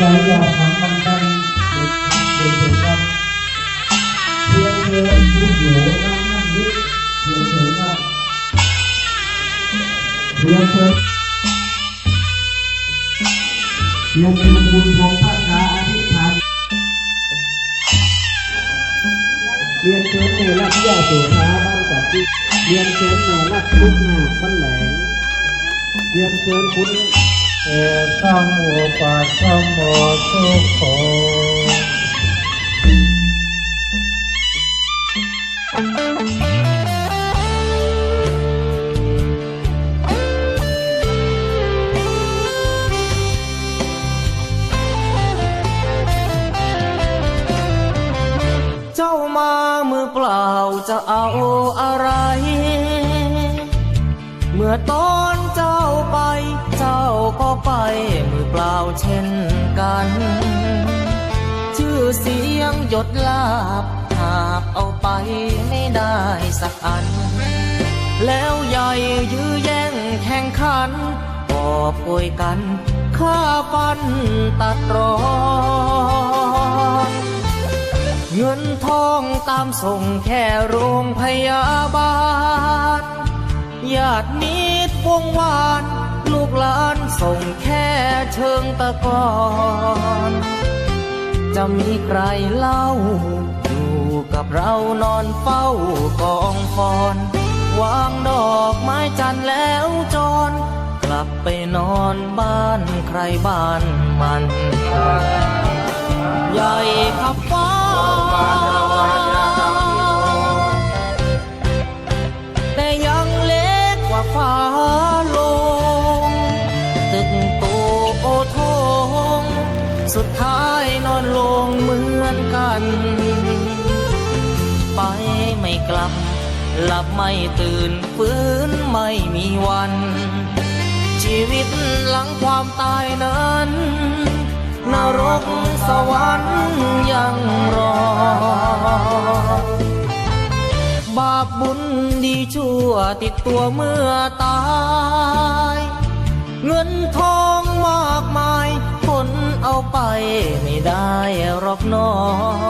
ยัเรียงเธอผู้หญิงนั่งนั่งยิ้เพียเธอครัเพียงเธอลงเป็นบุญพวงพระคาอธิษฐานเรียนเชิญแม่รับย่าสุขาบ้านจัดที่เรียนเชิญแม่รับทุกหน้าบ้านแหลงเรียนเชิญคุณ ตัมอุปัสสโมสุโขเจ้ามามือเปล่าจะเอาอะไร มื่อตอนเจ้าไป เจ้าก็ไปมือเปล่าเช่นกัน ชื่อเสียงหยดลาบหากเอาไปไม่ได้สักอัน แล้วใหญ่ยื้อแย่งแข่งขันกอบโวยกันฆ่าฟันตัดรอนเงินทองตามส่งแค่โรงพยาบาล ญาตินิดวงวาน ลูกหลานส่งแค่เชิงตะกอนจะมีใครเล่า อยู่กับเรานอนเฝ้ากองฟอน วางดอกไม้จันแล้วจร กลับไปนอนบ้านใครบ้านมัน ใหญ่ขับฟ้า สุดท้ายนอนลงเหมือนกัน ไปไม่กลับ หลับไม่ตื่นฟื้นไม่มีวัน ชีวิตหลังความตายนั้น นรกสวรรค์ยังรอบาปบุญดีชั่วติดตัวเมื่อตาย เงินทองมากมาย เอาไปไม่ได้หรอกน้อง